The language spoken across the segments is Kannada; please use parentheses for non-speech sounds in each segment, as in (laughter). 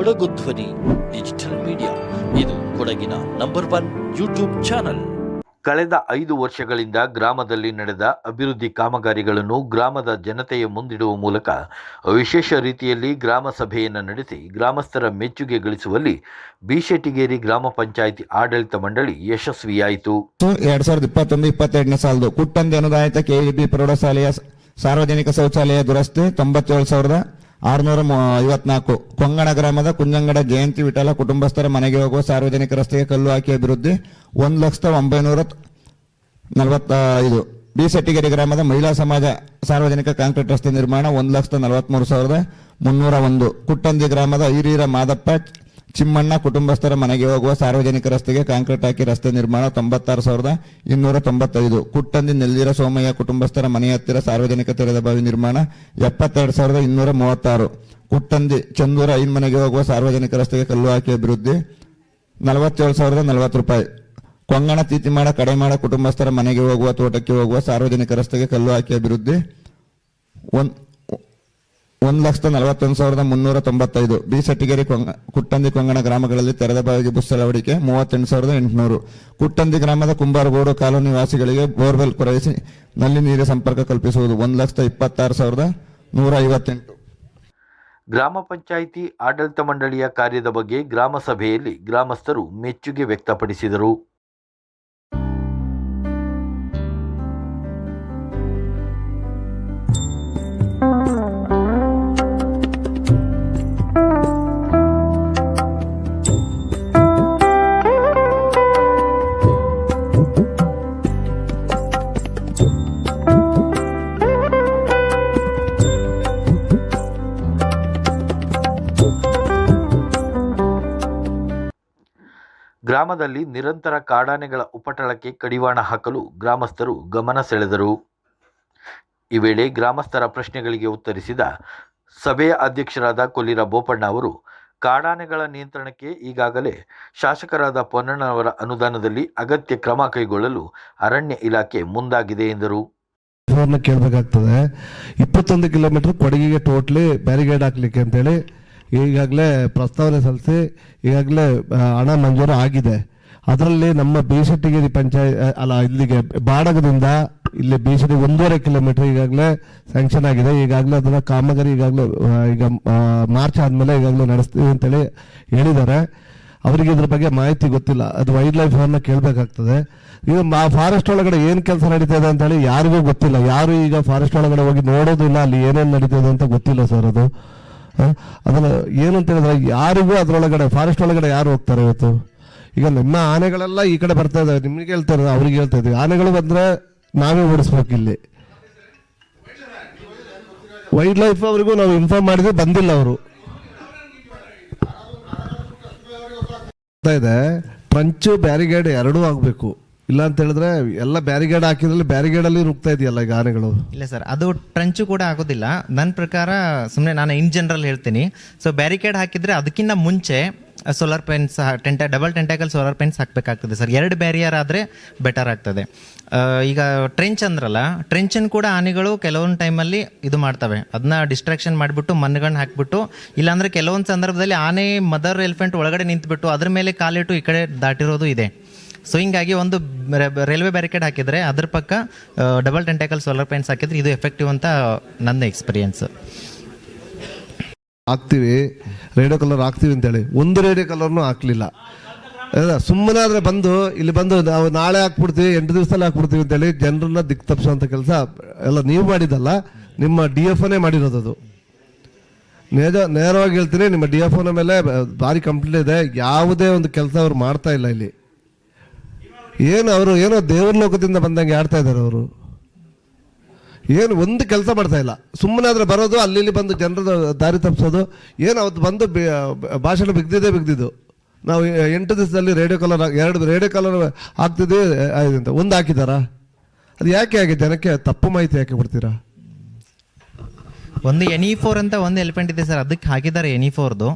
ಕೊಡಗು ಧ್ವನಿ ಡಿಜಿಟಲ್ ಮೀಡಿಯಾ ಇದು ಕೊಡಗಿನ ನಂಬರ್ ಒನ್ ಯೂಟ್ಯೂಬ್ ಚಾನಲ್ ಕಳೆದ ಐದು ವರ್ಷಗಳಿಂದ ಗ್ರಾಮದಲ್ಲಿ ನಡೆದ ಅಭಿವೃದ್ಧಿ ಕಾಮಗಾರಿಗಳನ್ನು ಗ್ರಾಮದ ಜನತೆಯ ಮುಂದಿಡುವ ಮೂಲಕ ವಿಶೇಷ ರೀತಿಯಲ್ಲಿ ಗ್ರಾಮ ಸಭೆಯನ್ನು ನಡೆಸಿ ಗ್ರಾಮಸ್ಥರ ಮೆಚ್ಚುಗೆ ಗಳಿಸುವಲ್ಲಿ ಬಿಶೆಟ್ಟಿಗೇರಿ ಗ್ರಾಮ ಪಂಚಾಯಿತಿ ಆಡಳಿತ ಮಂಡಳಿ ಯಶಸ್ವಿಯಾಯಿತು. ಎರಡ್ ಸಾವಿರದ ಇಪ್ಪತ್ತೊಂದು ಇಪ್ಪತ್ತೆರಡನೇ ಸಾಲದು. ಕುಟ್ಟಂದಿ ಅನುದಾನಿತ ಕೆಇಬಿ ಪ್ರೌಢಶಾಲೆಯ ಸ- ಸಾರ್ವಜನಿಕ ಶೌಚಾಲಯ ದುರಸ್ತಿ ತೊಂಬತ್ತೇಳು ಸಾವಿರದ ಆರುನೂರ ಐವತ್ನಾಲ್ಕು ಕೊಂಗಣ ಗ್ರಾಮದ ಕುಂಜಂಗಡ ಜಯಂತಿ ವಿಠಲ ಕುಟುಂಬಸ್ಥರ ಮನೆಗೆ ಹೋಗುವ ಸಾರ್ವಜನಿಕ ರಸ್ತೆಗೆ ಕಲ್ಲು ಹಾಕಿ ಅಭಿವೃದ್ಧಿ, ಒಂದು ಲಕ್ಷದ ಒಂಬೈನೂರ ನಲವತ್ತ ಐದು ಬಿ ಸೆಟ್ಟಿಗೆರೆ ಗ್ರಾಮದ ಮಹಿಳಾ ಸಮಾಜ ಸಾರ್ವಜನಿಕ ಕಾಂಕ್ರೀಟ್ ರಸ್ತೆ ನಿರ್ಮಾಣ, ಒಂದು ಲಕ್ಷದ ನಲವತ್ತ್ಮೂರು ಸಾವಿರದ ಮುನ್ನೂರ ಒಂದು ಕುಟ್ಟಂದಿ ಗ್ರಾಮದ ಹಿರಿಯರ ಮಾದಪ್ಪ ಚಿಮ್ಮಣ್ಣ ಕುಟುಂಬಸ್ಥರ ಮನೆಗೆ ಹೋಗುವ ಸಾರ್ವಜನಿಕ ರಸ್ತೆಗೆ ಕಾಂಕ್ರೀಟ್ ಹಾಕಿ ರಸ್ತೆ ನಿರ್ಮಾಣ ತೊಂಬತ್ತಾರು ಸಾವಿರದ ಇನ್ನೂರ ತೊಂಬತ್ತೈದು. ಕುಟ್ಟಂದಿ ನೆಲ್ಲಿರ ಸೋಮಯ್ಯ ಕುಟುಂಬಸ್ಥರ ಮನೆ ಹತ್ತಿರ ಸಾರ್ವಜನಿಕ ತೆರೆದ ಬಾವಿ ನಿರ್ಮಾಣ ಎಪ್ಪತ್ತೆರಡು ಸಾವಿರದ ಇನ್ನೂರ ಮೂವತ್ತಾರು. ಕುಟ್ಟಂದಿ ಚಂದೂರ ಐನ್ ಮನೆಗೆ ಹೋಗುವ ಸಾರ್ವಜನಿಕ ರಸ್ತೆಗೆ ಕಲ್ಲು ಹಾಕಿ ಅಭಿವೃದ್ಧಿ ನಲವತ್ತೇಳು ಸಾವಿರದ ನಲವತ್ತು ರೂಪಾಯಿ. ಕೊಂಗಣ ತೀತಿಮಾಡ ಕಡೆಮಾಡ ಕುಟುಂಬಸ್ಥರ ಮನೆಗೆ ಹೋಗುವ ತೋಟಕ್ಕೆ ಹೋಗುವ ಸಾರ್ವಜನಿಕ ರಸ್ತೆಗೆ ಕಲ್ಲು ಹಾಕಿ ಅಭಿವೃದ್ಧಿ. ಒಂದ್ ಒಂದು ಲಕ್ಷದ ನಲವತ್ತೊಂದು ಸಾವಿರದ ಮುನ್ನೂರ ತೊಂಬತ್ತೈದು. ಬಿ ಸಟ್ಟಿಗೆರೆ ಕೊಂಗ, ಕುಟ್ಟಂದಿ ಕೊಂಗಣ ಗ್ರಾಮಗಳಲ್ಲಿ ತೆರೆದ ಬಾವಿಗೆ ಬುಸ್ ಅಳವಡಿಕೆ ಮೂವತ್ತೆಂಟು ಸಾವಿರದ ಎಂಟುನೂರು. ಕುಟ್ಟಂದಿ ಗ್ರಾಮದ ಕುಂಬಾರಗೋಡು ಕಾಲೋನಿ ವಾಸಿಗಳಿಗೆ ಬೋರ್ವೆಲ್ ಕೊರೈಸಿ ನಲ್ಲಿ ನೀರಿನ ಸಂಪರ್ಕ ಕಲ್ಪಿಸುವುದು ಒಂದು ಲಕ್ಷದ ಇಪ್ಪತ್ತಾರು ಸಾವಿರದ ನೂರ ಐವತ್ತೆಂಟು ಗ್ರಾಮ ಪಂಚಾಯಿತಿ ಆಡಳಿತ ಮಂಡಳಿಯ ಕಾರ್ಯದ ಬಗ್ಗೆ ಗ್ರಾಮ ಸಭೆಯಲ್ಲಿ ಗ್ರಾಮಸ್ಥರು ಮೆಚ್ಚುಗೆ ವ್ಯಕ್ತಪಡಿಸಿದರು. ಗ್ರಾಮದಲ್ಲಿ ನಿರಂತರ ಕಾಡಾನೆಗಳ ಉಪಟಳಕ್ಕೆ ಕಡಿವಾಣ ಹಾಕಲು ಗ್ರಾಮಸ್ಥರು ಗಮನ ಸೆಳೆದರು. ಈ ವೇಳೆ ಗ್ರಾಮಸ್ಥರ ಪ್ರಶ್ನೆಗಳಿಗೆ ಉತ್ತರಿಸಿದ ಸಭೆಯ ಅಧ್ಯಕ್ಷರಾದ ಕೊಲ್ಲಿರ ಬೋಪಣ್ಣ ಅವರು, ಕಾಡಾನೆಗಳ ನಿಯಂತ್ರಣಕ್ಕೆ ಈಗಾಗಲೇ ಶಾಸಕರಾದ ಪೊನ್ನಣ್ಣವರ ಅನುದಾನದಲ್ಲಿ ಅಗತ್ಯ ಕ್ರಮ ಕೈಗೊಳ್ಳಲು ಅರಣ್ಯ ಇಲಾಖೆ ಮುಂದಾಗಿದೆ ಎಂದರು. ಕೇಳಬೇಕಾಗ್ತದೆ, ಇಪ್ಪತ್ತೊಂದು ಕಿಲೋಮೀಟರ್ ಕೊಡಗಿಗೆ ಟೋಟ್ಲಿ ಬ್ಯಾರಿಗೇಡ್ ಹಾಕ್ಲಿಕ್ಕೆ ಅಂತೇಳಿ ಈಗಾಗಲೇ ಪ್ರಸ್ತಾವನೆ ಸಲ್ಲಿಸಿ ಈಗಾಗಲೇ ಆ, ಹಣ ಮಂಜೂರು ಆಗಿದೆ. ಅದರಲ್ಲಿ ನಮ್ಮ ಬೀಸಟ್ಟಿಗೇರಿ ಪಂಚಾಯತ್ ಅಲ್ಲ ಇಲ್ಲಿಗೆ ಬಾಡಗದಿಂದ ಇಲ್ಲಿ ಬೀಸಡಿ ಒಂದೂವರೆ ಕಿಲೋಮೀಟರ್ ಈಗಾಗಲೇ ಸ್ಯಾಂಕ್ಷನ್ ಆಗಿದೆ. ಈಗಾಗಲೇ ಅದನ್ನು ಕಾಮಗಾರಿ ಈಗಾಗಲೇ ಈಗ ಮಾರ್ಚ್ ಆದಮೇಲೆ ಈಗಾಗಲೇ ನಡೆಸ್ತೀವಿ ಅಂತೇಳಿ ಹೇಳಿದ್ದಾರೆ. ಅವರಿಗೆ ಇದ್ರ ಬಗ್ಗೆ ಮಾಹಿತಿ ಗೊತ್ತಿಲ್ಲ. ಅದು ವೈಲ್ಡ್ ಲೈಫ್ ಅವ್ರನ್ನ ಕೇಳಬೇಕಾಗ್ತದೆ. ಈಗ ಫಾರೆಸ್ಟ್ ಒಳಗಡೆ ಏನು ಕೆಲಸ ನಡೀತದೆ ಅಂತ ಹೇಳಿ ಯಾರಿಗೂ ಗೊತ್ತಿಲ್ಲ. ಯಾರು ಈಗ ಫಾರೆಸ್ಟ್ ಒಳಗಡೆ ಹೋಗಿ ನೋಡೋದಿಲ್ಲ ಅಲ್ಲಿ ಏನೇನು ನಡೀತದೆ ಅಂತ ಗೊತ್ತಿಲ್ಲ ಸರ್ ಅದು? ಅದನ್ನ ಅಂತ ಹೇಳಿದ್ರೆ ಯಾರಿಗೂ ಅದರೊಳಗಡೆ ಫಾರೆಸ್ಟ್ ಒಳಗಡೆ ಯಾರು ಹೋಗ್ತಾರೆ ಇವತ್ತು? ಈಗ ನಿಮ್ಮ ಆನೆಗಳೆಲ್ಲ ಈ ಕಡೆ ಬರ್ತಾ ಇದ್ದಾವೆ ನಿಮ್ಗೆ ಹೇಳ್ತಾ ಇರೋದು, ಅವ್ರಿಗೆ ಹೇಳ್ತಾ ಇದ್ದೀವಿ. ಆನೆಗಳು ಬಂದರೆ ನಾವೇ ಓಡಿಸ್ಬೇಕು ಇಲ್ಲಿ. ವೈಲ್ಡ್ ಲೈಫ್ ಅವ್ರಿಗೂ ನಾವು ಇನ್ಫಾರ್ಮ್ ಮಾಡಿದ್ರೆ ಬಂದಿಲ್ಲ ಅವರು. ಇದೆ ಟ್ರಂಚ್ ಬ್ಯಾರಿಗೇಡ್ ಎರಡೂ ಆಗಬೇಕು. ಇಲ್ಲ ಅಂತ ಹೇಳಿದ್ರೆ ಎಲ್ಲ ಬ್ಯಾರಿಗೇಡ್ ಹಾಕಿದ್ರಲ್ಲಿ ಬ್ಯಾರಿಗೇಡ್ ಅಲ್ಲಿ ನುಗ್ತಾ ಇದೆಯಲ್ಲ ಈಗ ಆನೆಗಳು? ಇಲ್ಲ ಸರ್, ಅದು ಟ್ರಂಚು ಕೂಡ ಆಗೋದಿಲ್ಲ. ನನ್ನ ಪ್ರಕಾರ ಸುಮ್ಮನೆ ನಾನು ಇನ್ ಜನರಲ್ ಹೇಳ್ತೀನಿ. ಸೊ ಬ್ಯಾರಿಕೇಡ್ ಹಾಕಿದ್ರೆ ಅದಕ್ಕಿಂತ ಮುಂಚೆ ಸೋಲಾರ್ ಪೆನ್ಸ್ ಟೆಂಟ, ಡಬಲ್ ಟೆಂಟಾಕಲ್ ಸೋಲಾರ್ ಪೆನ್ಸ್ ಹಾಕಬೇಕಾಗ್ತದೆ ಸರ್. ಎರಡು ಬ್ಯಾರಿಯರ್ ಆದರೆ ಬೆಟರ್ ಆಗ್ತದೆ. ಈಗ ಟ್ರೆಂಚ್ ಅಂದ್ರಲ್ಲ, ಟ್ರೆಂಚನ್ನು ಕೂಡ ಆನೆಗಳು ಕೆಲವೊಂದು ಟೈಮಲ್ಲಿ ಇದು ಮಾಡ್ತವೆ. ಅದನ್ನ ಡಿಸ್ಟ್ರಾಕ್ಷನ್ ಮಾಡಿಬಿಟ್ಟು ಮಣ್ಣುಗಳನ್ನ ಹಾಕ್ಬಿಟ್ಟು, ಇಲ್ಲಾಂದ್ರೆ ಕೆಲವೊಂದು ಸಂದರ್ಭದಲ್ಲಿ ಆನೆ, ಮದರ್, ಎಲಿಫೆಂಟ್ ಒಳಗಡೆ ನಿಂತುಬಿಟ್ಟು ಅದ್ರ ಮೇಲೆ ಕಾಲಿಟ್ಟು ಈ ಕಡೆ ದಾಟಿರೋದು ಇದೆ. ಸೊ ಹಿಂಗಾಗಿ ಒಂದು ರೈಲ್ವೆ ಬ್ಯಾರಿಕೇಡ್ ಹಾಕಿದರೆ ಅದ್ರ ಪಕ್ಕ ಡಬಲ್ ಟೆಂಟಾಕಲ್ ಸೋಲಾರ್ ಪ್ಯಾನ್ಸ್ ಹಾಕಿದ್ರೆ ಇದು ಎಫೆಕ್ಟಿವ್ ಅಂತ ನನ್ನ ಎಕ್ಸ್ಪೀರಿಯನ್ಸ್ ಹಾಕ್ತೀವಿ. ರೇಡಿಯೋ ಕಲರ್ ಹಾಕ್ತೀವಿ ಅಂತೇಳಿ. ಒಂದು ರೇಡಿಯೋ ಕಲರ್ನು ಹಾಕಲಿಲ್ಲ. ಸುಮ್ಮನೆ ಆದರೆ ಬಂದು, ಇಲ್ಲಿ ಬಂದು ನಾವು ನಾಳೆ ಹಾಕ್ಬಿಡ್ತೀವಿ, ಎಂಟು ದಿವಸದಲ್ಲಿ ಹಾಕ್ಬಿಡ್ತೀವಿ ಅಂತೇಳಿ ಜನರನ್ನ ದಿಕ್ ತಪ್ಪಿಸುವಂಥ ಕೆಲಸ ಎಲ್ಲ ನೀವು ಮಾಡಿದಲ್ಲ ನಿಮ್ಮ ಡಿ ಎಫ್ ಮಾಡಿರೋದು ಅದು. ನೇಜ, ನೇರವಾಗಿ ಹೇಳ್ತೀನಿ, ನಿಮ್ಮ ಡಿ ಎಫ್ ಮೇಲೆ ಭಾರಿ ಕಂಪ್ಲೇಂಟ್ ಇದೆ. ಯಾವುದೇ ಒಂದು ಕೆಲಸ ಅವ್ರು ಮಾಡ್ತಾ ಇಲ್ಲ ಇಲ್ಲಿ. ಏನು ಅವರು ಏನೋ ದೇವರ ಲೋಕದಿಂದ ಬಂದಂಗೆ ಆಡ್ತಾ ಇದ್ದಾರೆ ಅವರು. ಏನು ಒಂದು ಕೆಲಸ ಮಾಡ್ತಾ ಇಲ್ಲ. ಸುಮ್ಮನೆ ಆದರೆ ಬರೋದು ಅಲ್ಲಿ ಇಲ್ಲಿ ಬಂದು ಜನರ ದಾರಿ ತಪ್ಪಿಸೋದು ಏನು ಅವತ್ತು ಬಂದು ಭಾಷಣ ಬಿಗ್ದಿದೆ ಬಿಗ್ದಿದ್ದು. ನಾವು ಎಂಟು ದಿವಸದಲ್ಲಿ ರೇಡಿಯೋ ಕಲರ್ ಎರಡು ರೇಡಿಯೋ ಕಲರ್ ಆಯ್ತು ಅಂತ. ಒಂದು ಹಾಕಿದಾರಾ? ಅದು ಯಾಕೆ ಹಾಗೆ? ಜನಕ್ಕೆ ತಪ್ಪು ಮಾಹಿತಿ ಯಾಕೆ ಕೊಡ್ತೀರಾ? ಒಂದು ಎನಿ ಫೋರ್ ಅಂತ ಒಂದು ಎಲಿಫೆಂಟ್ ಇದೆ ಸರ್. ಅದಕ್ಕೆ ಹಾಕಿದ್ದಾರೆ ಎನಿ ಫೋರ್ದು.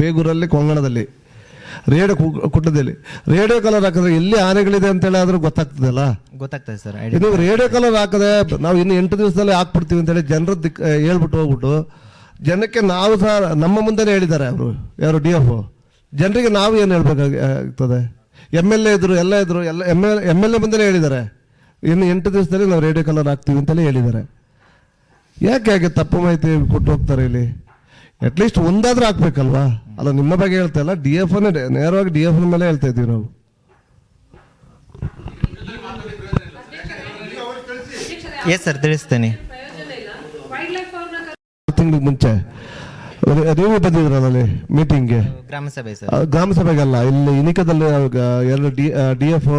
ಬೇಗೂರಲ್ಲಿ ಕೊಂಗಣದಲ್ಲಿ ರೇಡಿಯೋ ಕುಟ್ಟದಲ್ಲಿ ರೇಡಿಯೋ ಕಲರ್ ಹಾಕಿದ್ರೆ ಎಲ್ಲಿ ಆನೆಗಳಿದೆ ಅಂತೇಳಿ ಆದ್ರೂ ಗೊತ್ತಾಗ್ತದಲ್ಲ? ಗೊತ್ತಾಗ್ತದೆ ಸರ್ ಇದು ರೇಡಿಯೋ ಕಲರ್ ಹಾಕದೆ ನಾವು ಇನ್ನು ಎಂಟು ದಿವಸದಲ್ಲಿ ಹಾಕ್ಬಿಡ್ತೀವಿ ಅಂತೇಳಿ ಜನರ ದಿಕ್ ಹೇಳ್ಬಿಟ್ಟು ಹೋಗ್ಬಿಟ್ಟು ಜನಕ್ಕೆ ನಾವು ಸಹ ನಮ್ಮ ಮುಂದೆನೇ ಹೇಳಿದ್ದಾರೆ ಅವರು ಯಾರು ಡಿ ಎಫ್ ಜನರಿಗೆ ನಾವು ಏನು ಹೇಳ್ಬೇಕಾಗ್ತದೆ? ಎಂ ಎಲ್ ಎ ಇದ್ರು ಎಲ್ಲ ಇದ್ರು ಎಲ್ಲ M L M L A ಮುಂದೆನೇ ಹೇಳಿದ್ದಾರೆ. ಇನ್ನು ಎಂಟು ದಿವಸದಲ್ಲಿ ನಾವು ರೇಡಿಯೋ ಕಲರ್ ಹಾಕ್ತೀವಿ ಅಂತಲೇ ಹೇಳಿದ್ದಾರೆ. ಯಾಕೆ ಹಾಗೆ ತಪ್ಪು ಮಾಹಿತಿ ಕೊಟ್ಟು ಹೋಗ್ತಾರೆ ಇಲ್ಲಿ? ಅಟ್ಲೀಸ್ಟ್ ಒಂದಾದ್ರೂ ಹಾಕ್ಬೇಕಲ್ವಾ? ಅಲ್ಲ ನಿಮ್ಮ ಬಗ್ಗೆ ಹೇಳ್ತಾ ಇಲ್ಲ. ಡಿ ಎಫ್ ನೇರವಾಗಿ ಡಿ ಎಫ್ ಮೇಲೆ ಹೇಳ್ತಾ ಇದ್ದೀವಿ ನಾವು. ಎಸ್ ಸರ್ ತಿಳಿಸ್ತೇನೆ. ತಿಂಗಳಿಗೆ ಮುಂಚೆ. ಅದೇ- ನೀವು ಬಂದಿದ್ರಲ್ಲ ಮೀಟಿಂಗ್ಗೆ ಗ್ರಾಮ ಸಭೆ ಅಲ್ಲ ಇಲ್ಲಿ ಇನಿಕದಲ್ಲಿ ಎರಡು ಡಿ ಡಿ ಎಫ್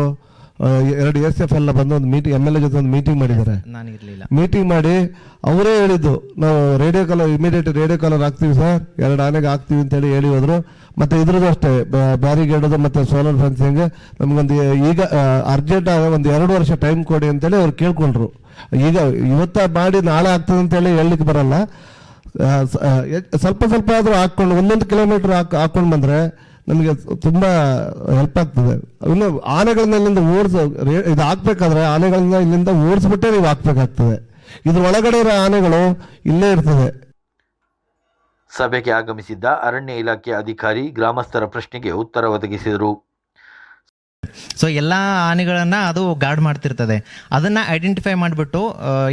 ಎರಡು ಎಸ್ ಎಫ್ ಎಲ್ಲ ಬಂದು ಒಂದು ಮೀಟಿಂಗ್ ಎಂ ಎಲ್ ಎ ಜೊತೆ ಒಂದು ಮೀಟಿಂಗ್ ಮಾಡಿದ್ದಾರೆ. ನಾನು ಇರಲಿಲ್ಲ ಮೀಟಿಂಗ್ ಮಾಡಿ ಅವರೇ ಹೇಳಿದ್ದು ನಾವು radio collar immediate radio collar ಹಾಕ್ತೀವಿ ಸರ್ ಎರಡು ಆನೆಗೆ ಹಾಕ್ತೀವಿ ಅಂತೇಳಿ ಹೇಳಿ ಹೋದ್ರು. ಮತ್ತೆ ಇದ್ರದ್ದು ಅಷ್ಟೇ ಬ್ಯಾರಿಗೇಡದು ಮತ್ತೆ ಸೋಲಾರ್ ಫೆನ್ಸಿಂಗ್ ನಮಗೊಂದು ಈಗ ಅರ್ಜೆಂಟ್ ಒಂದು ಎರಡು ವರ್ಷ ಟೈಮ್ ಕೊಡಿ ಅಂತೇಳಿ ಅವ್ರು ಕೇಳ್ಕೊಂಡ್ರು. ಈಗ ಇವತ್ತ ಮಾಡಿ ನಾಳೆ ಆಗ್ತದೆ ಅಂತೇಳಿ ಹೇಳಲಿಕ್ಕೆ ಬರಲ್ಲ. ಸ್ವಲ್ಪ ಸ್ವಲ್ಪ ಆದರೂ ಹಾಕ್ಕೊಂಡು ಒಂದೊಂದು ಕಿಲೋಮೀಟರ್ ಹಾಕ್ ಹಾಕ್ಕೊಂಡು ಬಂದ್ರೆ ನಮಗೆ ತುಂಬ ಹೆಲ್ಪ್ ಆಗ್ತದೆ. ಇನ್ನು ಆನೆಗಳನ್ನ ಇಲ್ಲಿಂದ ಓಡಿಸ ಇದು ಹಾಕ್ಬೇಕಾದ್ರೆ ಆನೆಗಳನ್ನ ಇಲ್ಲಿಂದ ಓಡಿಸ್ಬಿಟ್ಟೆ ನೀವು ಹಾಕ್ಬೇಕಾಗ್ತದೆ. ಇದ್ರ ಒಳಗಡೆ ಇರೋ ಆನೆಗಳು ಇಲ್ಲೇ ಇರ್ತದೆ. ಸಭೆಗೆ ಆಗಮಿಸಿದ್ದ ಅರಣ್ಯ ಇಲಾಖೆ ಅಧಿಕಾರಿ ಗ್ರಾಮಸ್ಥರ ಪ್ರಶ್ನೆಗೆ ಉತ್ತರ ಒದಗಿಸಿದರು. ಸೊ ಎಲ್ಲ ಆನೆಗಳನ್ನ ಅದು ಗಾರ್ಡ್ ಮಾಡ್ತಿರ್ತದೆ. ಅದನ್ನ ಐಡೆಂಟಿಫೈ ಮಾಡಿಬಿಟ್ಟು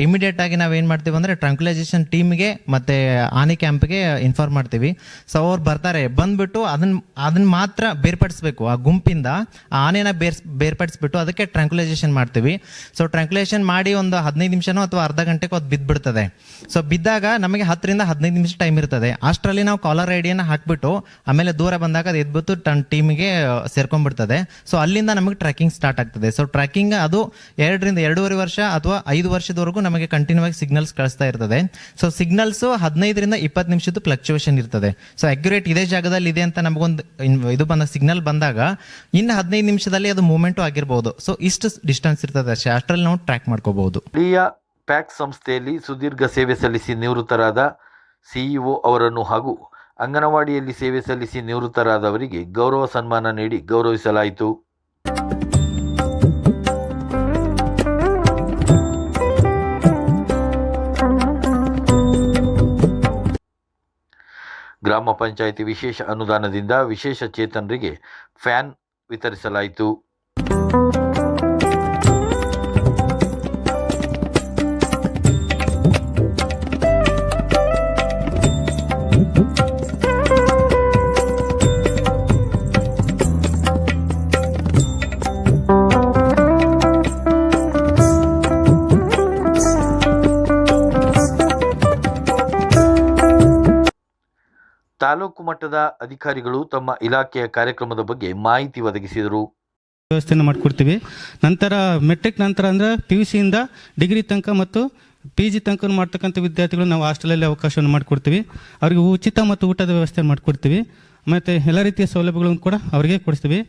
ಇಮಿಡಿಯೇಟ್ ಆಗಿ ನಾವು ಏನು ಮಾಡ್ತೀವಿ ಅಂದ್ರೆ ಟ್ರಂಕ್ಯುಲೈಸೇಷನ್ ಟೀಮ್ಗೆ ಮತ್ತೆ ಆನೆ ಕ್ಯಾಂಪ್ಗೆ ಇನ್ಫಾರ್ಮ್ ಮಾಡ್ತೀವಿ. ಸೊ ಅವ್ರು ಬರ್ತಾರೆ. ಬಂದ್ಬಿಟ್ಟು ಅದನ್ನ ಅದನ್ನ ಮಾತ್ರ ಬೇರ್ಪಡಿಸ್ಬೇಕು. ಆ ಗುಂಪಿಂದ ಆ ಆನೆನ ಬೇರ್ ಬೇರ್ಪಡಿಸ್ಬಿಟ್ಟು ಅದಕ್ಕೆ ಟ್ರಂಕ್ಯುಲೈಸೇಷನ್ ಮಾಡ್ತೀವಿ. ಸೊ ಟ್ರಂಕ್ಯುಲೇಷನ್ ಮಾಡಿ ಒಂದು ಹದಿನೈದು ನಿಮಿಷನೋ ಅಥವಾ ಅರ್ಧ ಗಂಟೆಗೆ ಅದು ಬಿದ್ದ್ಬಿಡ್ತದೆ ಸೊ ಬಿದ್ದಾಗ ನಮಗೆ ಹತ್ತರಿಂದ ಹದಿನೈದು ನಿಮಿಷ ಟೈಮ್ ಇರ್ತದೆ. ಅಷ್ಟರಲ್ಲಿ ನಾವು ಕಾಲರ್ ಐಡಿಯನ್ನು ಹಾಕ್ಬಿಟ್ಟು, ಆಮೇಲೆ ದೂರ ಬಂದಾಗ ಅದು ಎದ್ಬಿಟ್ಟು ಟನ್ ಟೀಮಿಗೆ ಸೇರ್ಕೊಂಡ್ಬಿಡ್ತದೆ. ಸೊ ಅಲ್ಲಿಂದ ನಮಗೆ ಟ್ರ್ಯಾಕಿಂಗ್ ಸ್ಟಾರ್ಟ್ ಆಗ್ತದೆ. ಸೊ ಟ್ರ್ಯಾಕಿಂಗ್ ಅದು ಎರಡರಿಂದ ಎರಡೂವರೆ ವರ್ಷ ಅಥವಾ ಐದು ವರ್ಷದವರೆಗೂ ನಮಗೆ ಕಂಟಿನ್ಯೂ ಆಗಿ ಸಿಗ್ನಲ್ಸ್ ಕಳಿಸ್ತಾ ಇರ್ತದೆ. ಸೊ ಸಿಗ್ನಲ್ಸ್ ಹದಿನೈದರಿಂದ ಇಪ್ಪತ್ತು ನಿಮಿಷದ ಫ್ಲಕ್ಚುಯೇಷನ್ ಇರ್ತದೆ. ಸೊ ಅಕ್ಯುರೇಟ್ ಇದೇ ಜಾಗದಲ್ಲಿ ಇದೆ ಅಂತ ನಮಗೊಂದು ಇದು ಬಂದ ಸಿಗ್ನಲ್ ಬಂದಾಗ ಇನ್ನು ಹದಿನೈದು ನಿಮಿಷದಲ್ಲಿ ಅದು ಮೂವ್ಮೆಂಟು ಆಗಿರ್ಬೋದು. ಸೊ ಇಷ್ಟು ಡಿಸ್ಟೆನ್ಸ್ ಇರ್ತದೆ. ಅಷ್ಟೇ ಅಷ್ಟರಲ್ಲಿ ನಾವು ಟ್ರ್ಯಾಕ್ ಮಾಡ್ಕೋಬಹುದು. ಪ್ಯಾಕ್ ಸಂಸ್ಥೆಯಲ್ಲಿ ಸುದೀರ್ಘ ಸೇವೆ ಸಲ್ಲಿಸಿ ನಿವೃತ್ತರಾದ ಸಿಇಒ ಅವರನ್ನು ಹಾಗೂ ಅಂಗನವಾಡಿಯಲ್ಲಿ ಸೇವೆ ಸಲ್ಲಿಸಿ ನಿವೃತ್ತರಾದವರಿಗೆ ಗೌರವ ಸನ್ಮಾನ ನೀಡಿ ಗೌರವಿಸಲಾಯಿತು. ಗ್ರಾಮ ಪಂಚಾಯಿತಿ ವಿಶೇಷ ಅನುದಾನದಿಂದ ವಿಶೇಷ ಚೇತನರಿಗೆ ಫ್ಯಾನ್ ವಿತರಿಸಲಾಯಿತು. ತಾಲೂಕು ಮಟ್ಟದ ಅಧಿಕಾರಿಗಳು ತಮ್ಮ ಇಲಾಖೆಯ ಕಾರ್ಯಕ್ರಮದ ಬಗ್ಗೆ ಮಾಹಿತಿ ಒದಗಿಸಿದರು. ವ್ಯವಸ್ಥೆಯನ್ನು ಮಾಡಿಕೊಡ್ತೀವಿ. ನಂತರ ಮೆಟ್ರಿಕ್ ನಂತರ ಅಂದರೆ ಪಿ ಯು ಸಿಯಿಂದ ಡಿಗ್ರಿ ತನಕ ಮತ್ತು ಪಿ ಜಿ ತನಕ ಮಾಡ್ತಕ್ಕಂಥ ವಿದ್ಯಾರ್ಥಿಗಳು ನಾವು ಹಾಸ್ಟೆಲಲ್ಲಿ ಅವಕಾಶವನ್ನು ಮಾಡಿಕೊಡ್ತೀವಿ. ಅವರಿಗೆ ಉಚಿತ ಮತ್ತು ಊಟದ ವ್ಯವಸ್ಥೆ ಮಾಡಿಕೊಡ್ತೀವಿ. ಮತ್ತು ಎಲ್ಲ ರೀತಿಯ ಸೌಲಭ್ಯಗಳನ್ನು ಕೂಡ ಅವರಿಗೆ ಕೊಡಿಸ್ತೀವಿ.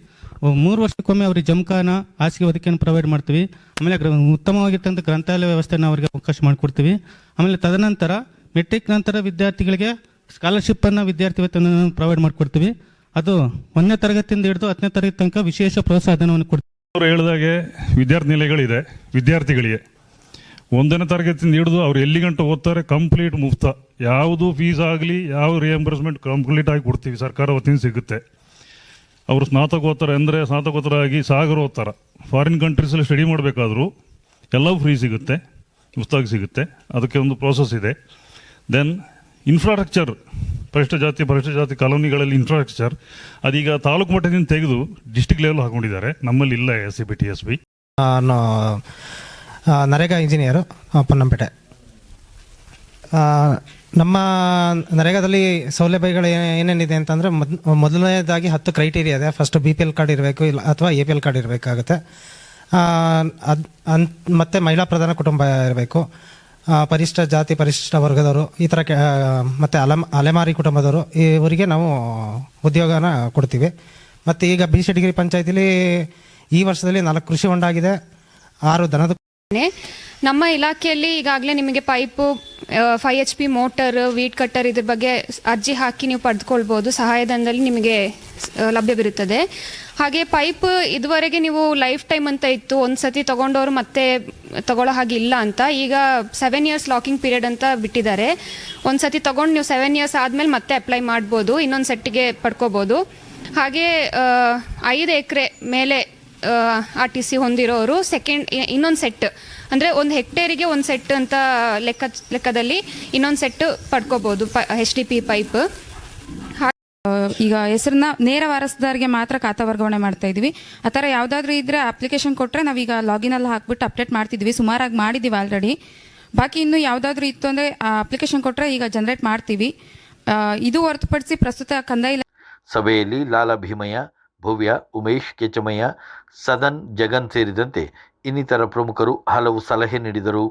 ಮೂರು ವರ್ಷಕ್ಕೊಮ್ಮೆ ಅವರಿಗೆ ಜಮಖಾನ ಹಾಸಿಗೆ ಒದಕೆಯನ್ನು ಪ್ರೊವೈಡ್ ಮಾಡ್ತೀವಿ. ಆಮೇಲೆ ಗ್ರ ಉತ್ತಮವಾಗಿರ್ತಕ್ಕಂಥ ಗ್ರಂಥಾಲಯ ವ್ಯವಸ್ಥೆಯನ್ನು ಅವರಿಗೆ ಅವಕಾಶ ಮಾಡಿಕೊಡ್ತೀವಿ. ಆಮೇಲೆ ತದನಂತರ ಮೆಟ್ರಿಕ್ ನಂತರ ವಿದ್ಯಾರ್ಥಿಗಳಿಗೆ ಸ್ಕಾಲರ್ಶಿಪ್ಪನ್ನು ವಿದ್ಯಾರ್ಥಿ ವೇತನ ಪ್ರೊವೈಡ್ ಮಾಡಿಕೊಡ್ತೀವಿ. ಅದು ಒಂದನೇ ತರಗತಿಯಿಂದ ಹಿಡಿದು ಹತ್ತನೇ ತರಗತಿ ತನಕ ವಿಶೇಷ ಪ್ರೋತ್ಸಾಹಧನವನ್ನು ಕೊಡ್ತೀವಿ. ಅವರು ಹೇಳಿದಾಗೆ ವಿದ್ಯಾರ್ಥಿ ನಿಲಯಗಳಿದೆ, ವಿದ್ಯಾರ್ಥಿಗಳಿಗೆ. ಒಂದನೇ ತರಗತಿಯಿಂದ ಹಿಡಿದು ಅವ್ರು ಎಲ್ಲಿ ಗಂಟೆ ಓದ್ತಾರೆ ಕಂಪ್ಲೀಟ್ ಮುಫ್ತ. ಯಾವುದು ಫೀಸ್ ಆಗಲಿ, ಯಾವ ರಿಯಂಬರ್ಸ್ಮೆಂಟ್ ಕಂಪ್ಲೀಟ್ ಆಗಿ ಕೊಡ್ತೀವಿ, ಸರ್ಕಾರ ವತಿಯಿಂದ ಸಿಗುತ್ತೆ. ಅವರು ಸ್ನಾತಕೋತ್ತರ ಅಂದರೆ ಸ್ನಾತಕೋತ್ತರ ಆಗಿ ಸಾಗರ ಓದ್ತಾರ. ಫಾರಿನ್ ಕಂಟ್ರೀಸಲ್ಲಿ ಸ್ಟಡಿ ಮಾಡಬೇಕಾದ್ರೂ ಎಲ್ಲವೂ ಫ್ರೀ ಸಿಗುತ್ತೆ, ಮುಫ್ತಾಗಿ ಸಿಗುತ್ತೆ. ಅದಕ್ಕೆ ಒಂದು ಪ್ರೋಸೆಸ್ ಇದೆ. ದೆನ್ ಇನ್ಫ್ರಾಸ್ಟ್ರಕ್ಚರ್ ಪರಿಷ್ಠ ಜಾತಿ ಪರಿಷ್ಠ ಜಾತಿ ಕಾಲೋನಿಗಳಲ್ಲಿ ಇನ್ಫ್ರಾಸ್ಟ್ರಕ್ಚರ್ ಅದೀಗ ತಾಲೂಕು ಮಟ್ಟದಿಂದ ತೆಗೆದು ಡಿಸ್ಟಿಕ್ ಲೆವೆಲ್ ಹಾಕೊಂಡಿದ್ದಾರೆ. ನಮ್ಮಲ್ಲಿ ಇಲ್ಲ S C B T S B ನಾನು ನರೇಗಾ ಇಂಜಿನಿಯರು ಪೊನ್ನಂಪೇಟೆ. ನಮ್ಮ ನರೇಗಾದಲ್ಲಿ ಸೌಲಭ್ಯಗಳು ಏನೇನಿದೆ ಅಂತಂದರೆ ಮೊದ್, ಮೊದಲನೇದಾಗಿ ಹತ್ತು ಕ್ರೈಟೀರಿಯಾ ಇದೆ. First B P L card ಇರಬೇಕು, ಇಲ್ಲ, ಅಥವಾ ಎ ಪಿ ಎಲ್ ಕಾರ್ಡ್ ಇರಬೇಕಾಗುತ್ತೆ. ಅದು, ಅನ್, ಮತ್ತು ಮಹಿಳಾ ಪ್ರಧಾನ ಕುಟುಂಬ ಇರಬೇಕು. ಪರಿಷ್ಠ ಜಾತಿ ಪರಿಶಿಷ್ಟ ವರ್ಗದವರು, ಈ ಥರ ಕೆ ಮತ್ತು ಅಲೆಮ, ಅಲೆಮಾರಿ ಕುಟುಂಬದವರು, ಇವರಿಗೆ ನಾವು ಉದ್ಯೋಗನ ಕೊಡ್ತೀವಿ ಮತ್ತು ಈಗ ಬಿ ಡಿಗ್ರಿ ಪಂಚಾಯತಿಲಿ ಈ ವರ್ಷದಲ್ಲಿ ನಾಲ್ಕು ಕೃಷಿ ಹೊಂಡಾಗಿದೆ ಆರು ದನದ. ನಮ್ಮ ಇಲಾಖೆಯಲ್ಲಿ ಈಗಾಗಲೇ ನಿಮಗೆ pipe five H P motor weed cutter ಇದ್ರ ಬಗ್ಗೆ ಅರ್ಜಿ ಹಾಕಿ ನೀವು ಪಡೆದುಕೊಳ್ಬೋದು. ಸಹಾಯಧನದಲ್ಲಿ ನಿಮಗೆ ಲಭ್ಯವಿರುತ್ತದೆ ಹಾಗೆ ಪೈಪ್ ಇದುವರೆಗೆ ನೀವು ಲೈಫ್ ಟೈಮ್ ಅಂತ ಇತ್ತು. ಒಂದು ಸತಿ ತಗೊಂಡವರು ಮತ್ತೆ ತಗೊಳ್ಳೋ ಹಾಗೆ ಇಲ್ಲ ಅಂತ. ಈಗ ಸೆವೆನ್ ಇಯರ್ಸ್ ಲಾಕಿಂಗ್ ಪೀರಿಯಡ್ ಅಂತ ಬಿಟ್ಟಿದ್ದಾರೆ. ಒಂದು ಸತಿ ತೊಗೊಂಡು ನೀವು ಸೆವೆನ್ ಇಯರ್ಸ್ ಆದಮೇಲೆ ಮತ್ತೆ ಅಪ್ಲೈ ಮಾಡ್ಬೋದು. ಇನ್ನೊಂದು ಸೆಟ್ಟಿಗೆ ಪಡ್ಕೋಬೋದು. ಹಾಗೆ ಐದು ಎಕರೆ ಮೇಲೆ ಆರ್ ಟಿ ಸಿ ಹೊಂದಿರೋರು ಸೆಕೆಂಡ್ ಇನ್ನೊಂದು ಸೆಟ್ ಅಂದರೆ ಒಂದು ಹೆಕ್ಟೇರಿಗೆ ಒಂದು ಸೆಟ್ ಅಂತ ಲೆಕ್ಕ, ಲೆಕ್ಕದಲ್ಲಿ ಇನ್ನೊಂದು ಸೆಟ್ ಪಡ್ಕೋಬೋದು, ಪ ಎಚ್ ಡಿ ಪಿ ಪೈಪ್ ಈಗ ಹೆಸರನ್ನ ನೇರ ವಾರಸದಾರಿಗೆ ಮಾತ್ರ ಖಾತಾ ವರ್ಗಾವಣೆ ಮಾಡ್ತಾ ಇದ್ವಿ. ಆ ಥರ ಯಾವುದಾದ್ರೂ ಇದ್ರೆ ಅಪ್ಲಿಕೇಶನ್ ಕೊಟ್ಟರೆ ನಾವೀಗ ಲಾಗಿನ್ ಅಲ್ಲಿ ಹಾಕ್ಬಿಟ್ಟು ಅಪ್ಡೇಟ್ ಮಾಡ್ತಿದ್ವಿ. ಸುಮಾರಾಗಿ ಮಾಡಿದ್ದೀವಿ ಆಲ್ರೆಡಿ ಬಾಕಿ ಇನ್ನು ಯಾವುದಾದ್ರೂ ಇತ್ತು ಅಂದರೆ ಅಪ್ಲಿಕೇಶನ್ ಕೊಟ್ಟರೆ ಈಗ ಜನರೇಟ್ ಮಾಡ್ತೀವಿ. ಇದು ಹೊರತುಪಡಿಸಿ ಪ್ರಸ್ತುತ ಕಂದಾಯ ಸಭೆಯಲ್ಲಿ ಲಾಲಾ ಭೀಮಯ್ಯ ಭವ್ಯ, ಉಮೇಶ್ ಕೆಚಮಯ್ಯ, ಸದನ್ ಜಗನ್ ಸೇರಿದಂತೆ ಇನ್ನಿತರ ಪ್ರಮುಖರು ಹಲವು ಸಲಹೆ ನೀಡಿದರು.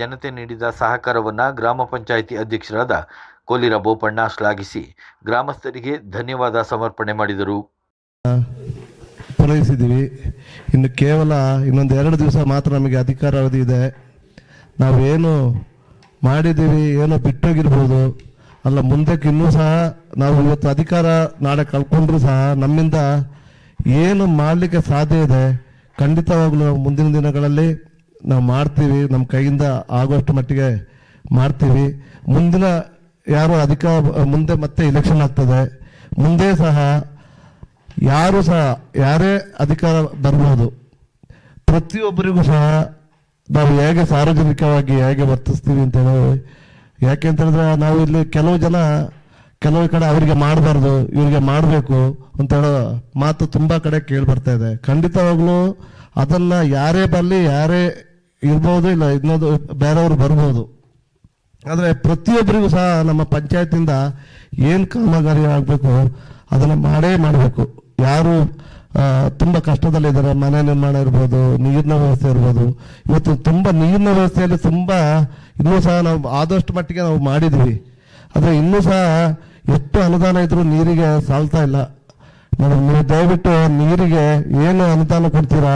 ಜನತೆ ನೀಡಿದ ಸಹಕಾರವನ್ನು ಗ್ರಾಮ ಪಂಚಾಯಿತಿ ಅಧ್ಯಕ್ಷರಾದ ಕೋಲಿರ ಬೋಪಣ್ಣ ಶ್ಲಾಘಿಸಿ, ಗ್ರಾಮಸ್ಥರಿಗೆ ಧನ್ಯವಾದ ಸಮರ್ಪಣೆ ಮಾಡಿದರು. ಪೂರೈಸಿದ್ದೀವಿ. ಇನ್ನು ಕೇವಲ ಇನ್ನೊಂದು ಎರಡು ದಿವಸ ಮಾತ್ರ ನಮಗೆ ಅಧಿಕಾರಾವಧಿ ಇದೆ. ನಾವೇನು ಮಾಡಿದ್ದೀವಿ, ಏನೋ ಬಿಟ್ಟೋಗಿರ್ಬೋದು. ಅಲ್ಲ, ಮುಂದಕ್ಕೆ ಇನ್ನೂ ಸಹ ನಾವು ಇವತ್ತು ಅಧಿಕಾರ ನಾಳೆ ಕಳ್ಕೊಂಡ್ರೂ ಸಹ ನಮ್ಮಿಂದ ಏನು ಮಾಡಲಿಕ್ಕೆ ಸಾಧ್ಯ ಇದೆ, ಖಂಡಿತವಾಗ್ಲೂ ಮುಂದಿನ ದಿನಗಳಲ್ಲಿ ನಾವು ಮಾಡ್ತೀವಿ, ನಮ್ಮ ಕೈಯಿಂದ ಆಗುವಷ್ಟು ಮಟ್ಟಿಗೆ ಮಾಡ್ತೀವಿ. ಮುಂದಿನ ಯಾರು ಅಧಿಕ, ಮುಂದೆ ಮತ್ತೆ ಇಲೆಕ್ಷನ್ ಆಗ್ತದೆ. ಮುಂದೆ ಸಹ ಯಾರು ಸಹ, ಯಾರೇ ಅಧಿಕಾರ ಬರ್ಬೋದು, ಪ್ರತಿಯೊಬ್ಬರಿಗೂ ಸಹ ನಾವು ಹೇಗೆ ಸಾರ್ವಜನಿಕವಾಗಿ ಹೇಗೆ ವರ್ತಿಸ್ತೀವಿ ಅಂತ ಹೇಳಿ, ಯಾಕೆ ಅಂತ ನಾವು ಇಲ್ಲಿ ಕೆಲವು ಜನ ಕೆಲವು ಕಡೆ ಅವರಿಗೆ ಮಾಡಬಾರ್ದು, ಇವರಿಗೆ ಮಾಡಬೇಕು ಅಂತ ಹೇಳೋ ಮಾತು ತುಂಬ ಕಡೆ ಕೇಳಿ ಬರ್ತಾ ಇದೆ. ಖಂಡಿತವಾಗ್ಲೂ ಅದನ್ನು ಯಾರೇ ಬರಲಿ, ಯಾರೇ ಇರ್ಬೋದು ಇಲ್ಲ ಇನ್ನೊಂದು ಬೇರೆಯವರು ಬರ್ಬೋದು. ಆದರೆ ಪ್ರತಿಯೊಬ್ಬರಿಗೂ ಸಹ ನಮ್ಮ ಪಂಚಾಯತಿಂದ ಏನು ಕಾಮಗಾರಿ ಆಗಬೇಕು, ಅದನ್ನು ಮಾಡೇ ಮಾಡಬೇಕು. ಯಾರು ತುಂಬ ಕಷ್ಟದಲ್ಲಿದ್ದಾರೆ, ಮನೆ ನಿರ್ಮಾಣ ಇರ್ಬೋದು, ನೀರಿನ ವ್ಯವಸ್ಥೆ ಇರ್ಬೋದು. ಇವತ್ತು ತುಂಬ ನೀರಿನ ವ್ಯವಸ್ಥೆಯಲ್ಲಿ ತುಂಬ ಇನ್ನೂ ಸಹ ನಾವು ಆದಷ್ಟು ಮಟ್ಟಿಗೆ ನಾವು ಮಾಡಿದ್ವಿ. ಆದರೆ ಇನ್ನೂ ಸಹ ಎಷ್ಟು ಅನುದಾನ ಇದ್ದರೂ ನೀರಿಗೆ ಸಾಲ್ತಾ ಇಲ್ಲ. ಮೇಡಮ್ ನೀವು ದಯವಿಟ್ಟು ನೀರಿಗೆ ಏನು ಅನುದಾನ ಕೊಡ್ತೀರಾ,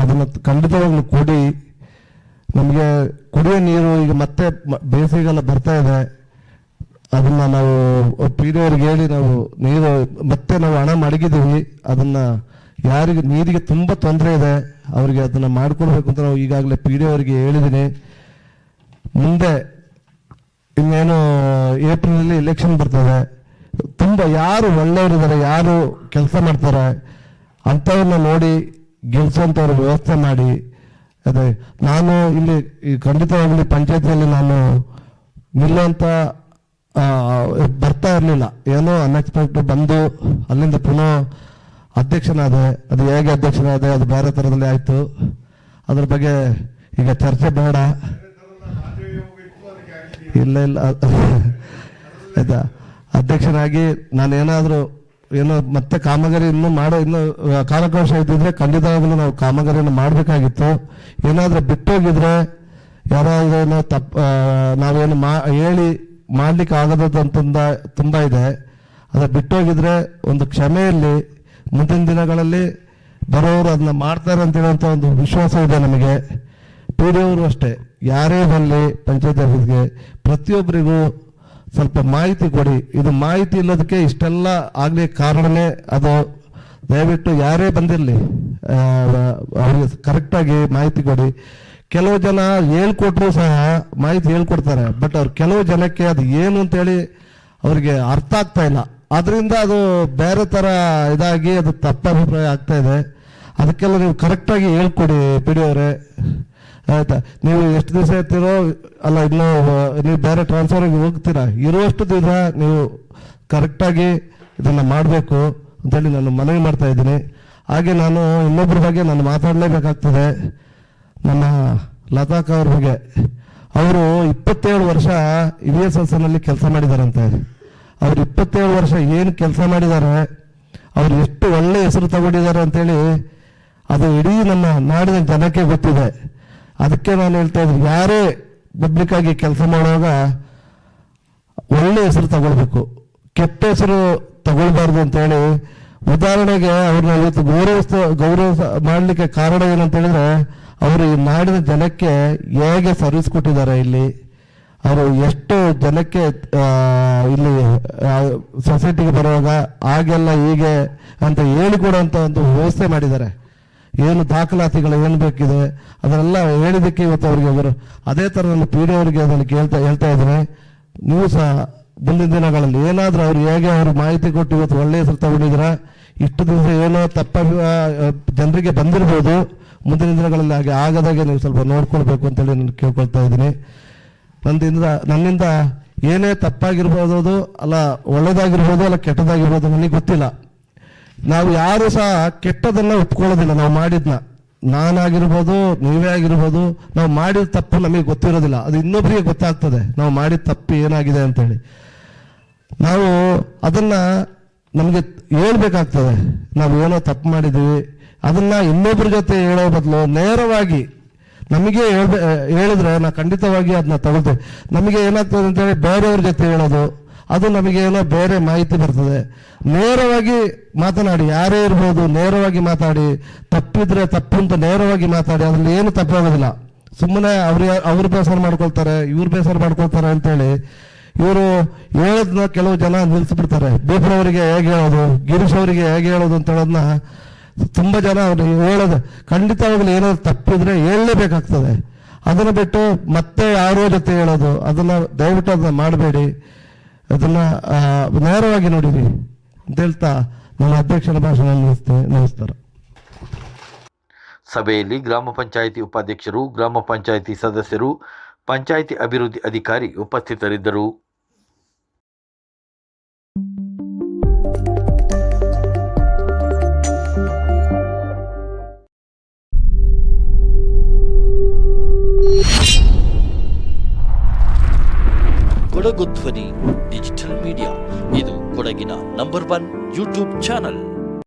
ಅದನ್ನು ಖಂಡಿತವಾಗ್ಲೂ ಕೊಡಿ. ನಮಗೆ ಕುಡಿಯೋ ನೀರು ಈಗ ಮತ್ತೆ ಬೇಸಿಗೆಲ್ಲ ಬರ್ತಾ ಇದೆ. ಅದನ್ನ ನಾವು ಪಿ ಡಿ ಹೇಳಿ ನಾವು ನೀರು, ಮತ್ತೆ ನಾವು ಹಣ ಮಡಗಿದ್ದೀವಿ. ಅದನ್ನ ಯಾರಿಗೆ, ನೀರಿಗೆ ತುಂಬ ತೊಂದರೆ ಇದೆ. ಅವರಿಗೆ ಅದನ್ನ ಮಾಡ್ಕೊಳ್ಬೇಕು ಅಂತ ನಾವು ಈಗಾಗಲೇ ಪಿ ಡಿ ಅವರಿಗೆ ಹೇಳಿದ್ದೀನಿ ಮುಂದೆ ಇನ್ನೇನು ಏಪ್ರಿಲಲ್ಲಿ ಎಲೆಕ್ಷನ್ ಬರ್ತದೆ. ತುಂಬ ಯಾರು ಒಳ್ಳೆಯವರಿದ್ದಾರೆ, ಯಾರು ಕೆಲಸ ಮಾಡ್ತಾರೆ, ಅಂಥವ್ರನ್ನ ನೋಡಿ ಗೆಲ್ಸೋಂಥವ್ರ ವ್ಯವಸ್ಥೆ ಮಾಡಿ. ಅದೇ, ನಾನು ಇಲ್ಲಿ ಈ ಖಂಡಿತವಾಗಲಿ ಪಂಚಾಯತಿಯಲ್ಲಿ ನಾನು ನಿಲ್ಲುವಂಥ ಬರ್ತಾ ಇರಲಿಲ್ಲ. ಏನೋ ಅನ್ಎಕ್ಸ್ಪೆಕ್ಟೆಡ್ ಬಂದು ಅಲ್ಲಿಂದ ಪುನಃ ಅಧ್ಯಕ್ಷನಾದೆ, ಅದು ಹೇಗೆ ಅಧ್ಯಕ್ಷನಾದೆ, ಅದು ಬೇರೆ ಥರದಲ್ಲಿ ಆಯಿತು. ಅದ್ರ ಬಗ್ಗೆ ಈಗ ಚರ್ಚೆ ಬೇಡ. ಇಲ್ಲ ಇಲ್ಲ. (laughs) ಆಯ್ತಾ? ಅಧ್ಯಕ್ಷನಾಗಿ ನಾನು ಏನಾದರೂ ಏನೋ ಮತ್ತೆ ಕಾಮಗಾರಿ ಇನ್ನೂ ಮಾಡೋ ಇನ್ನೂ ಕಾಲಕೋಶ ಇದ್ದಿದ್ರೆ ಖಂಡಿತವಾಗ್ಲೂ ನಾವು ಕಾಮಗಾರಿಯನ್ನು ಮಾಡಬೇಕಾಗಿತ್ತು. ಏನಾದರೂ ಬಿಟ್ಟೋಗಿದ್ರೆ ಯಾರಾದ್ರೂ ಏನೋ ತಪ್ಪ ನಾವೇನು ಮಾ, ಹೇಳಿ ಮಾಡ್ಲಿಕ್ಕೆ ಆಗದಂತಂದ ತುಂಬ ಇದೆ. ಅದ ಬಿಟ್ಟೋಗಿದ್ರೆ ಒಂದು ಕ್ಷಮೆಯಲ್ಲಿ ಮುಂದಿನ ದಿನಗಳಲ್ಲಿ ಬರೋರು ಅದನ್ನ ಮಾಡ್ತಾರೆ ಅಂತ ಹೇಳುವಂಥ ಒಂದು ವಿಶ್ವಾಸ ಇದೆ ನಮಗೆ. ಪಿ ಡಿ ಅವರು ಅಷ್ಟೇ. ಯಾರೇ ಬರಲಿ ಪಂಚಾಯತ್ ಆಫೀಸ್ಗೆ, ಪ್ರತಿಯೊಬ್ಬರಿಗೂ ಸ್ವಲ್ಪ ಮಾಹಿತಿ ಕೊಡಿ. ಇದು ಮಾಹಿತಿ ಇಲ್ಲದಕ್ಕೆ ಇಷ್ಟೆಲ್ಲ ಆಗಲಿ ಕಾರಣವೇ ಅದು. ದಯವಿಟ್ಟು ಯಾರೇ ಬಂದಿರಲಿ ಅವರಿಗೆ ಕರೆಕ್ಟಾಗಿ ಮಾಹಿತಿ ಕೊಡಿ. ಕೆಲವು ಜನ ಹೇಳ್ಕೊಟ್ರು ಸಹ ಮಾಹಿತಿ ಹೇಳ್ಕೊಡ್ತಾರೆ ಬಟ್ ಅವ್ರು ಕೆಲವು ಜನಕ್ಕೆ ಅದು ಏನು ಅಂತೇಳಿ ಅವರಿಗೆ ಅರ್ಥ ಆಗ್ತಾ ಇಲ್ಲ. ಅದರಿಂದ ಅದು ಬೇರೆ ಥರ ಇದಾಗಿ ಅದು ತಪ್ಪು ಅಭಿಪ್ರಾಯ ಆಗ್ತಾ ಇದೆ. ಅದಕ್ಕೆಲ್ಲ ನೀವು ಕರೆಕ್ಟಾಗಿ ಹೇಳ್ಕೊಡಿ ಪಿ ಡಿ ಅವರೇ. ಆಯ್ತಾ? ನೀವು ಎಷ್ಟು ದಿವಸ ಇರ್ತೀರೋ, ಅಲ್ಲ, ಇನ್ನು ನೀವು ಬೇರೆ ಟ್ರಾನ್ಸ್ಫರ್ಗೆ ಹೋಗ್ತೀರಾ? ಇರುವಷ್ಟು ದಿವಸ ನೀವು ಕರೆಕ್ಟಾಗಿ ಇದನ್ನು ಮಾಡಬೇಕು ಅಂತೇಳಿ ನಾನು ಮನವಿ ಮಾಡ್ತಾ ಇದ್ದೀನಿ. ಹಾಗೆ ನಾನು ಇನ್ನೊಬ್ಬರ ಬಗ್ಗೆ ನಾನು ಮಾತಾಡಲೇಬೇಕಾಗ್ತದೆ. ನಮ್ಮ ಲತಾಕ ಅವ್ರ ಬಗ್ಗೆ. ಅವರು ಇಪ್ಪತ್ತೇಳು ವರ್ಷ ಇ ಎಸ್ ಎಸ್ ಎನ್ನಲ್ಲಿ ಕೆಲಸ ಮಾಡಿದಾರಂತೆ. ಅವ್ರು ಇಪ್ಪತ್ತೇಳು ವರ್ಷ ಏನು ಕೆಲಸ ಮಾಡಿದ್ದಾರೆ ಅವ್ರು ಎಷ್ಟು ಒಳ್ಳೆಯ ಹೆಸರು ತಗೊಂಡಿದ್ದಾರೆ ಅಂತೇಳಿ ಅದು ಇಡೀ ನಮ್ಮ ನಾಡಿನ ಜನಕ್ಕೆ ಗೊತ್ತಿದೆ. ಅದಕ್ಕೆ ನಾನು ಹೇಳ್ತಾ ಇದ್ದೀನಿ, ಯಾರೇ ಪಬ್ಲಿಕ್ ಆಗಿ ಕೆಲಸ ಮಾಡುವಾಗ ಒಳ್ಳೆ ಹೆಸರು ತಗೊಳ್ಬೇಕು. ಕೆಟ್ಟ ಹೆಸರು ತಗೊಳ್ಬಾರ್ದು ಅಂತೇಳಿ ಉದಾಹರಣೆಗೆ ಅವ್ರನ್ನ ಇವತ್ತು ಗೌರವಿಸ್ತ ಗೌರವ ಮಾಡಲಿಕ್ಕೆ ಕಾರಣ ಏನಂತ ಹೇಳಿದ್ರೆ ಅವರು ಈ ನಾಡಿನ ಜನಕ್ಕೆ ಹೇಗೆ ಸರ್ವಿಸ್ ಕೊಟ್ಟಿದ್ದಾರೆ ಇಲ್ಲಿ? ಅವರು ಎಷ್ಟು ಜನಕ್ಕೆ ಇಲ್ಲಿ ಸೊಸೈಟಿಗೆ ಬರುವಾಗ ಹಾಗೆಲ್ಲ ಹೀಗೆ ಅಂತ ಹೇಳಿಕೊಡುವಂಥ ಒಂದು ವ್ಯವಸ್ಥೆ ಮಾಡಿದ್ದಾರೆ. ಏನು ದಾಖಲಾತಿಗಳು ಏನು ಬೇಕಿದೆ ಅದನ್ನೆಲ್ಲ ಹೇಳಿದ್ದಕ್ಕೆ ಇವತ್ತು ಅವರಿಗೆ ಅವರು ಅದೇ ಥರ ನಾನು ಪಿ ಡಿ ಅವರಿಗೆ ಅದನ್ನು ಕೇಳ್ತಾ ಹೇಳ್ತಾ ಇದ್ದೀನಿ ನೀವು ಸಹ ಮುಂದಿನ ದಿನಗಳಲ್ಲಿ ಏನಾದರೂ ಅವ್ರು ಹೇಗೆ ಅವರು ಮಾಹಿತಿ ಕೊಟ್ಟು ಇವತ್ತು ಒಳ್ಳೆಯ ಹೆಸರು ತಗೊಂಡಿದ್ದೀರಾ? ಇಷ್ಟು ದಿವಸ ಏನೋ ತಪ್ಪ ಜನರಿಗೆ ಬಂದಿರ್ಬೋದು. ಮುಂದಿನ ದಿನಗಳಲ್ಲಿ ಹಾಗೆ ಆಗದಾಗೆ ನೀವು ಸ್ವಲ್ಪ ನೋಡ್ಕೊಳ್ಬೇಕು ಅಂತೇಳಿ ನಾನು ಕೇಳ್ಕೊಳ್ತಾ ಇದ್ದೀನಿ. ನನ್ನಿಂದ ನನ್ನಿಂದ ಏನೇ ತಪ್ಪಾಗಿರ್ಬೋದು ಅಲ್ಲ ಒಳ್ಳೇದಾಗಿರ್ಬೋದು ಅಲ್ಲ ಕೆಟ್ಟದಾಗಿರ್ಬೋದು ನನಗೆ ಗೊತ್ತಿಲ್ಲ. ನಾವು ಯಾರು ಸಹ ಕೆಟ್ಟದನ್ನ ಒಪ್ಕೊಳ್ಳೋದಿಲ್ಲ. ನಾವು ಮಾಡಿದ್ನ. ನಾನಾಗಿರ್ಬೋದು, ನೀವೇ ಆಗಿರ್ಬೋದು, ನಾವು ಮಾಡಿದ ತಪ್ಪು ನಮಗೆ ಗೊತ್ತಿರೋದಿಲ್ಲ. ಅದು ಇನ್ನೊಬ್ಬರಿಗೆ ಗೊತ್ತಾಗ್ತದೆ. ನಾವು ಮಾಡಿದ ತಪ್ಪು ಏನಾಗಿದೆ ಅಂತೇಳಿ. ನಾವು ಅದನ್ನ ನಮಗೆ ಹೇಳ್ಬೇಕಾಗ್ತದೆ. ನಾವು ಏನೋ ತಪ್ಪು ಮಾಡಿದ್ದೀವಿ. ಅದನ್ನ ಇನ್ನೊಬ್ಬರ ಜೊತೆ ಹೇಳೋ ಬದಲು ನೇರವಾಗಿ ನಮಗೆ ಹೇಳ್ಬೇ, ಹೇಳಿದ್ರೆ ನಾ ಖಂಡಿತವಾಗಿ ಅದನ್ನ ತಗೊಳ್ತೇವೆ ನಮಗೆ ಏನಾಗ್ತದೆ ಅಂತೇಳಿ ಬೇರೆಯವ್ರ ಜೊತೆ ಹೇಳೋದು ಅದು ನಮಗೆ ಬೇರೆ ಮಾಹಿತಿ ಬರ್ತದೆ. ನೇರವಾಗಿ ಮಾತನಾಡಿ, ಯಾರೇ ಇರ್ಬೋದು ನೇರವಾಗಿ ಮಾತಾಡಿ, ತಪ್ಪಿದ್ರೆ ತಪ್ಪು ಅಂತ ನೇರವಾಗಿ ಮಾತಾಡಿ, ಅದ್ರಲ್ಲಿ ಏನು ತಪ್ಪಾಗೋದಿಲ್ಲ. ಸುಮ್ಮನೆ ಅವ್ರ ಅವ್ರು ಬೇಸರ ಮಾಡ್ಕೊಳ್ತಾರೆ, ಇವ್ರು ಬೇಸರ ಮಾಡ್ಕೊಳ್ತಾರೆ ಅಂತೇಳಿ ಇವರು ಹೇಳೋದನ್ನ ಕೆಲವು ಜನ ನಿಲ್ಲಿಸ್ಬಿಡ್ತಾರೆ ಬೇಪರವರಿಗೆ ಹೇಗೆ ಹೇಳೋದು, ಗಿರೀಶ್ ಅವರಿಗೆ ಹೇಗೆ ಹೇಳೋದು ಅಂತ ಹೇಳೋದನ್ನ ತುಂಬಾ ಜನ ಅವ್ರು ಹೇಳೋದು ಖಂಡಿತವಾಗ್ಲೂ ಏನಾದ್ರು ತಪ್ಪಿದ್ರೆ ಹೇಳಲೇಬೇಕಾಗ್ತದೆ. ಅದನ್ನು ಬಿಟ್ಟು ಮತ್ತೆ ಯಾರೋ ಜೊತೆ ಹೇಳೋದು, ಅದನ್ನ ದಯವಿಟ್ಟು ಅದನ್ನ ಮಾಡಬೇಡಿ. ಅದನ್ನ ಆ, ನೇರವಾಗಿ ನೋಡಿರಿ. ಅಂತ ಹೇಳ್ತಾ ನನ್ನ ಅಧ್ಯಕ್ಷರ ಭಾಷಣ ನಿಲ್ಲಿಸ್ತೇನೆ ನಮಸ್ಕಾರ ಸಭೆಯಲ್ಲಿ ಗ್ರಾಮ ಪಂಚಾಯಿತಿ ಉಪಾಧ್ಯಕ್ಷರು ಗ್ರಾಮ ಪಂಚಾಯಿತಿ ಸದಸ್ಯರು ಪಂಚಾಯಿತಿ ಅಭಿವೃದ್ಧಿ ಅಧಿಕಾರಿ ಉಪಸ್ಥಿತರಿದ್ದರು. ಕೊಡಗು ಧ್ವನಿ. ಡಿಜಿಟಲ್ ಮೀಡಿಯಾ ಇದು ಕೊಡಗಿನ ನಂಬರ್ ಒನ್ ಯೂಟ್ಯೂಬ್ ಚಾನಲ್